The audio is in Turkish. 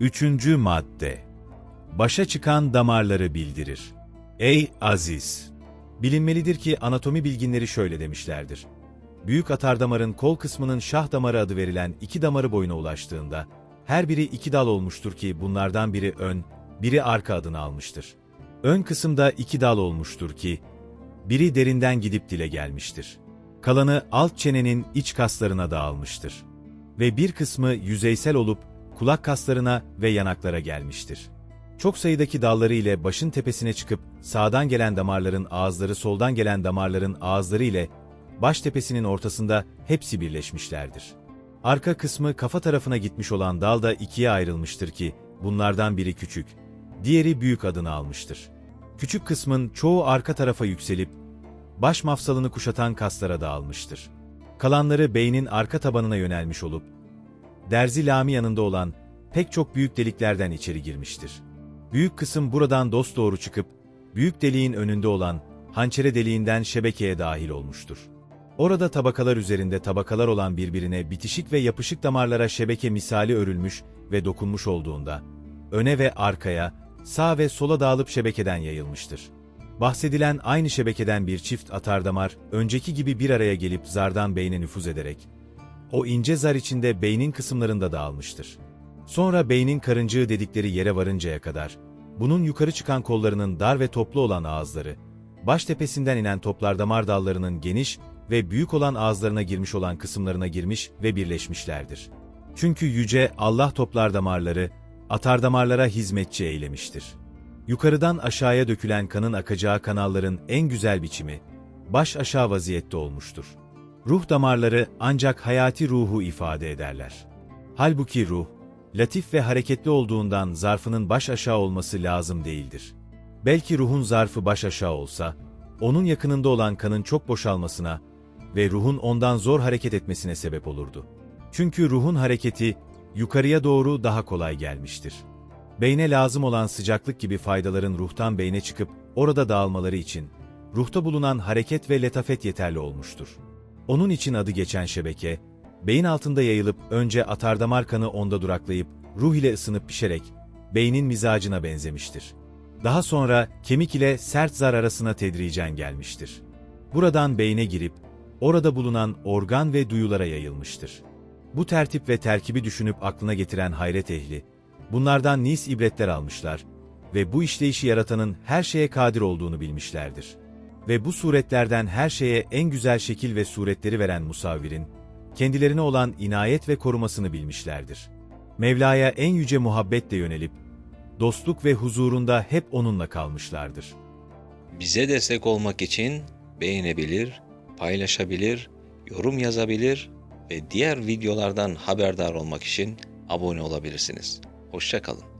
Üçüncü madde. Başa çıkan damarları bildirir. Ey Aziz! Bilinmelidir ki anatomi bilginleri şöyle demişlerdir. Büyük atardamarın kol kısmının şah damarı adı verilen iki damarı boyuna ulaştığında, her biri iki dal olmuştur ki bunlardan biri ön, biri arka adını almıştır. Ön kısımda iki dal olmuştur ki, biri derinden gidip dile gelmiştir. Kalanı alt çenenin iç kaslarına dağılmıştır. Ve bir kısmı yüzeysel olup kulak kaslarına ve yanaklara gelmiştir. Çok sayıdaki dalları ile başın tepesine çıkıp sağdan gelen damarların ağızları soldan gelen damarların ağızları ile baş tepesinin ortasında hepsi birleşmişlerdir. Arka kısmı kafa tarafına gitmiş olan dal da ikiye ayrılmıştır ki bunlardan biri küçük, diğeri büyük adını almıştır. Küçük kısmın çoğu arka tarafa yükselip baş mafsalını kuşatan kaslara dağılmıştır. Kalanları beynin arka tabanına yönelmiş olup derzi lami yanında olan pek çok büyük deliklerden içeri girmiştir. Büyük kısım buradan dosdoğru çıkıp, büyük deliğin önünde olan hançere deliğinden şebekeye dahil olmuştur. Orada tabakalar üzerinde tabakalar olan birbirine bitişik ve yapışık damarlara şebeke misali örülmüş ve dokunmuş olduğunda, öne ve arkaya, sağ ve sola dağılıp şebekeden yayılmıştır. Bahsedilen aynı şebekeden bir çift atardamar, önceki gibi bir araya gelip zardan beyne nüfuz ederek, o ince zar içinde beynin kısımlarında dağılmıştır. Sonra beynin karıncığı dedikleri yere varıncaya kadar, bunun yukarı çıkan kollarının dar ve toplu olan ağızları, baş tepesinden inen toplar damar dallarının geniş ve büyük olan ağızlarına girmiş olan kısımlarına girmiş ve birleşmişlerdir. Çünkü yüce Allah toplar damarları, atar damarlara hizmetçi eylemiştir. Yukarıdan aşağıya dökülen kanın akacağı kanalların en güzel biçimi, baş aşağı vaziyette olmuştur. Ruh damarları ancak hayati ruhu ifade ederler. Halbuki ruh, latif ve hareketli olduğundan zarfının baş aşağı olması lazım değildir. Belki ruhun zarfı baş aşağı olsa, onun yakınında olan kanın çok boşalmasına ve ruhun ondan zor hareket etmesine sebep olurdu. Çünkü ruhun hareketi yukarıya doğru daha kolay gelmiştir. Beyne lazım olan sıcaklık gibi faydaların ruhtan beyne çıkıp orada dağılmaları için ruhta bulunan hareket ve letafet yeterli olmuştur. Onun için adı geçen şebeke, beyin altında yayılıp önce atardamar kanı onda duraklayıp ruh ile ısınıp pişerek beynin mizacına benzemiştir. Daha sonra kemik ile sert zar arasına tedricen gelmiştir. Buradan beyne girip orada bulunan organ ve duyulara yayılmıştır. Bu tertip ve terkibi düşünüp aklına getiren hayret ehli, bunlardan nis ibretler almışlar ve bu işleyişi yaratanın her şeye kadir olduğunu bilmişlerdir. Ve bu suretlerden her şeye en güzel şekil ve suretleri veren musavvirin, kendilerine olan inayet ve korumasını bilmişlerdir. Mevla'ya en yüce muhabbetle yönelip, dostluk ve huzurunda hep onunla kalmışlardır. Bize destek olmak için beğenebilir, paylaşabilir, yorum yazabilir ve diğer videolardan haberdar olmak için abone olabilirsiniz. Hoşçakalın.